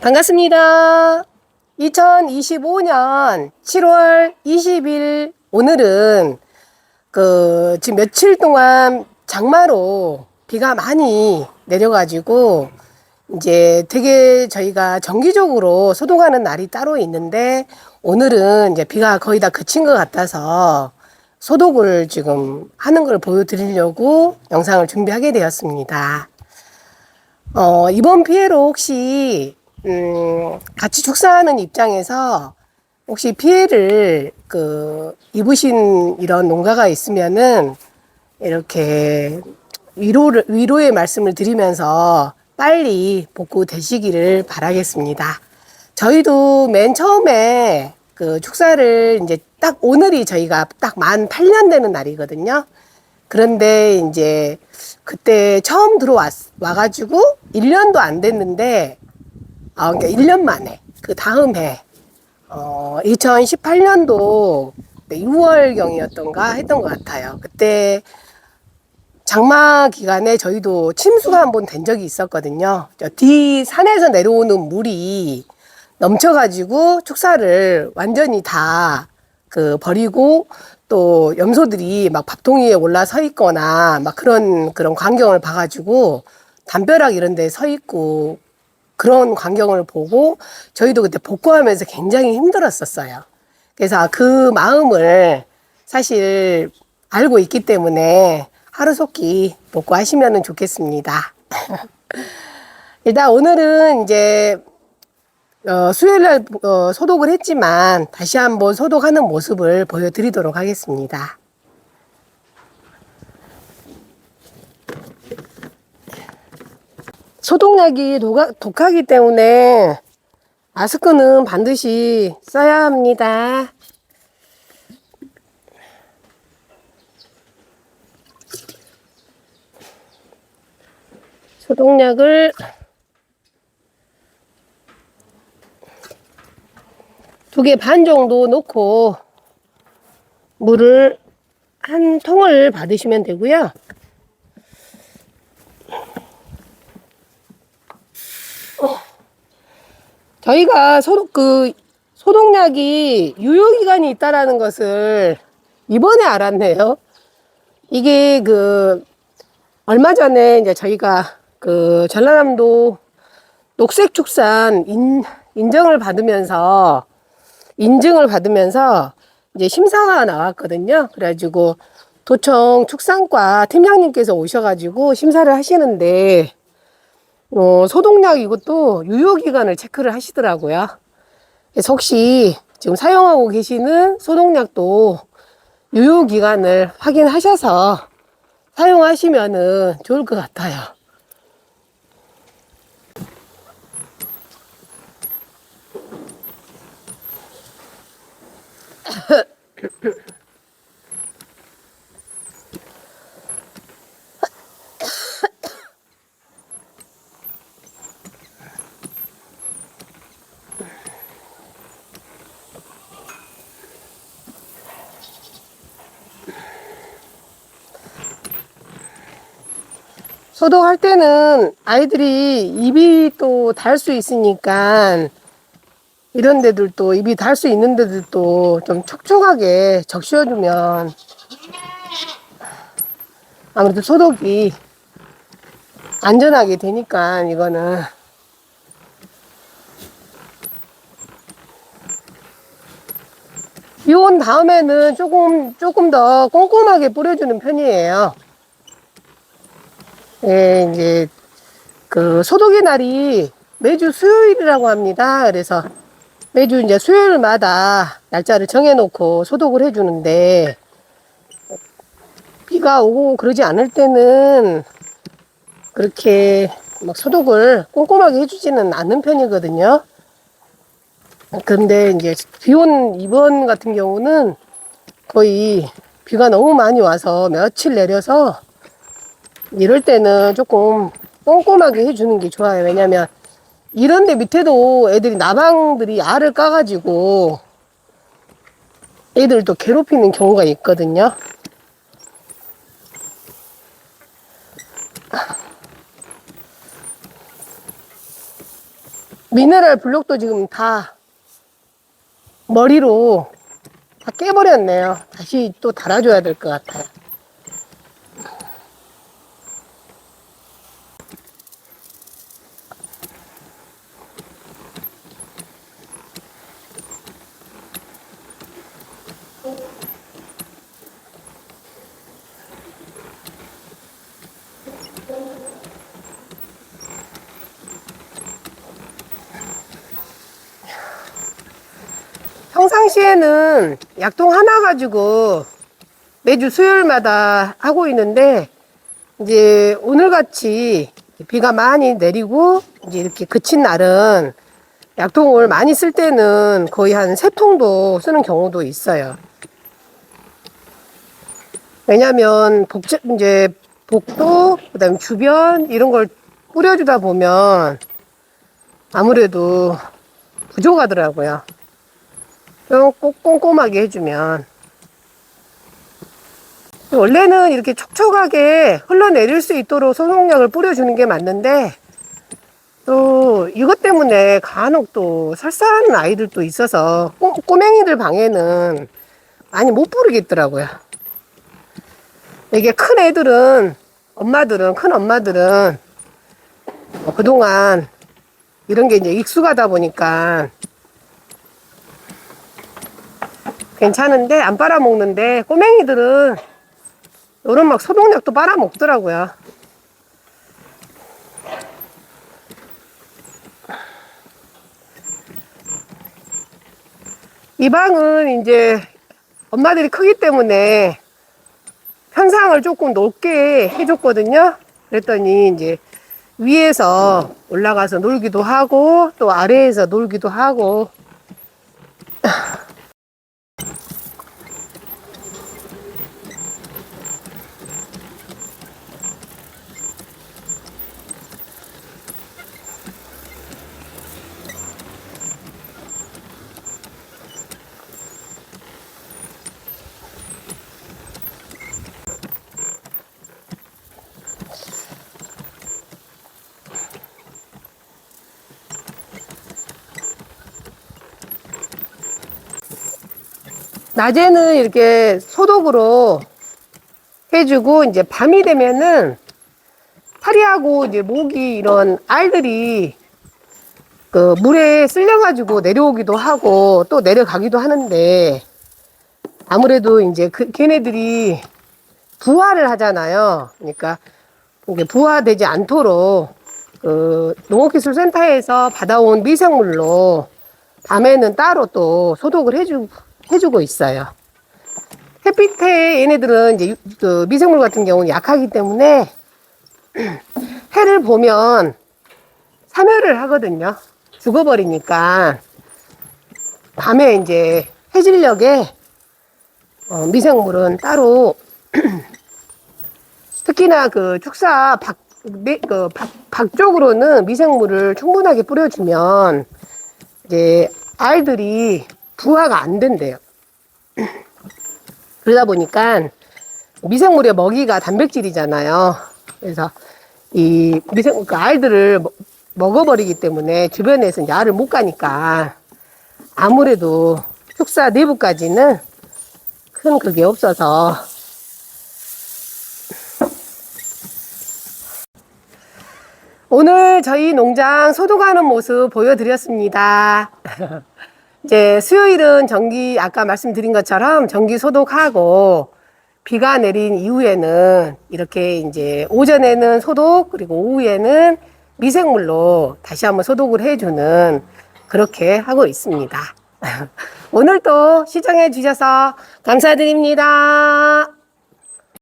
반갑습니다. 2025년 7월 20일 오늘은 그 지금 며칠 동안 장마로 비가 많이 내려가지고 이제 되게 저희가 정기적으로 소독하는 날이 따로 있는데 오늘은 이제 비가 거의 다 그친 것 같아서 소독을 지금 하는 걸 보여드리려고 영상을 준비하게 되었습니다. 어, 이번 피해로 혹시, 음, 같이 축사하는 입장에서 혹시 피해를 그, 입으신 이런 농가가 있으면은 이렇게 위로를, 위로의 말씀을 드리면서 빨리 복구되시기를 바라겠습니다. 저희도 맨 처음에 그 축사를 이제 딱 오늘이 저희가 딱 만 8년 되는 날이거든요. 그런데 이제 그때 처음 들어왔, 와가지고 1년도 안 됐는데, 아, 그러니까 1년 만에, 그 다음 해, 어, 2018년도 6월경이었던가 했던 것 같아요. 그때 장마 기간에 저희도 침수가 한 번 된 적이 있었거든요. 저뒤 산에서 내려오는 물이 넘쳐가지고 축사를 완전히 다 그 버리고 또 염소들이 막 밥통 위에 올라 서 있거나 막 그런 그런 광경을 봐가지고 담벼락 이런 데 서 있고 그런 광경을 보고 저희도 그때 복구하면서 굉장히 힘들었었어요. 그래서 그 마음을 사실 알고 있기 때문에 하루속히 복구하시면 좋겠습니다. 일단 오늘은 이제 어, 수요일 날 어, 소독을 했지만 다시 한번 소독하는 모습을 보여드리도록 하겠습니다. 소독약이 독하, 독하기 때문에 마스크는 반드시 써야 합니다. 소독약을 두 개 반 정도 넣고 물을 한 통을 받으시면 되고요. 저희가 소독 그 소독약이 유효 기간이 있다라는 것을 이번에 알았네요. 이게 그 얼마 전에 이제 저희가 그 전라남도 녹색축산 인, 인정을 받으면서 인증을 받으면서 이제 심사가 나왔거든요. 그래가지고 도청 축산과 팀장님께서 오셔가지고 심사를 하시는데 어, 소독약 이것도 유효기간을 체크를 하시더라고요. 그래서 혹시 지금 사용하고 계시는 소독약도 유효기간을 확인하셔서 사용하시면은 좋을 것 같아요. 소독할 때는 아이들이 입이 또 달 수 있으니까 이런 데들도 입이 달 수 있는 데들도 좀 촉촉하게 적셔주면 아무래도 소독이 안전하게 되니까 이거는 비온 다음에는 조금 조금 더 꼼꼼하게 뿌려주는 편이에요. 예, 이제 그 소독의 날이 매주 수요일이라고 합니다. 그래서 매주 이제 수요일마다 날짜를 정해놓고 소독을 해주는데 비가 오고 그러지 않을 때는 그렇게 막 소독을 꼼꼼하게 해주지는 않는 편이거든요. 근데 이제 비 온 이번 같은 경우는 거의 비가 너무 많이 와서 며칠 내려서 이럴 때는 조금 꼼꼼하게 해주는 게 좋아요. 왜냐면 이런데 밑에도 애들이 나방들이 알을 까가지고 애들 또 괴롭히는 경우가 있거든요. 미네랄 블록도 지금 다 머리로 다 깨버렸네요. 다시 또 달아줘야 될 것 같아요. 평상시에는 약통 하나 가지고 매주 수요일마다 하고 있는데 이제 오늘 같이 비가 많이 내리고 이제 이렇게 그친 날은 약통을 많이 쓸 때는 거의 한 세 통도 쓰는 경우도 있어요. 왜냐면 복제 이제 복도 그다음 에 주변 이런 걸 뿌려주다 보면 아무래도 부족하더라고요. 좀꼭 꼼꼼하게 해주면 원래는 이렇게 촉촉하게 흘러내릴 수 있도록 소독약을 뿌려주는 게 맞는데 또 이것 때문에 간혹 또 설사하는 아이들도 있어서 꼬, 꼬맹이들 방에는 많이 못 부르겠더라고요. 이게 큰 애들은 엄마들은 큰 엄마들은 뭐 그동안 이런 게 이제 익숙하다 보니까 괜찮은데 안 빨아먹는데 꼬맹이들은 요런 막 소독약도 빨아먹더라고요. 이 방은 이제 엄마들이 크기 때문에 현상을 조금 높게 해줬거든요. 그랬더니 이제 위에서 올라가서 놀기도 하고 또 아래에서 놀기도 하고 낮에는 이렇게 소독으로 해주고 이제 밤이 되면은 파리하고 이제 모기 이런 알들이 그 물에 쓸려가지고 내려오기도 하고 또 내려가기도 하는데 아무래도 이제 그 걔네들이 부화를 하잖아요. 그러니까 이게 부화되지 않도록 그 농업기술센터에서 받아온 미생물로 밤에는 따로 또 소독을 해주, 해주고 있어요. 햇빛에 얘네들은 이제 유- 그 미생물 같은 경우는 약하기 때문에 해를 보면 사멸을 하거든요. 죽어버리니까 밤에 이제 해질녘에 어, 미생물은 따로 특히나 그 축사 밖, 내- 그 밖, 밖 쪽으로는 미생물을 충분하게 뿌려주면 이제 알들이 부화가 안 된대요. 그러다 보니까 미생물의 먹이가 단백질이잖아요. 그래서 이 미생 그 알들을 먹- 먹어버리기 때문에 주변에서 알을 못 가니까 아무래도 축사 내부까지는 큰 그게 없어서 오늘 저희 농장 소독하는 모습 보여드렸습니다. 이제 수요일은 전기 아까 말씀드린 것처럼 전기 소독하고 비가 내린 이후에는 이렇게 이제 오전에는 소독 그리고 오후에는 미생물로 다시 한번 소독을 해주는 그렇게 하고 있습니다. 오늘도 시청해 주셔서 감사드립니다.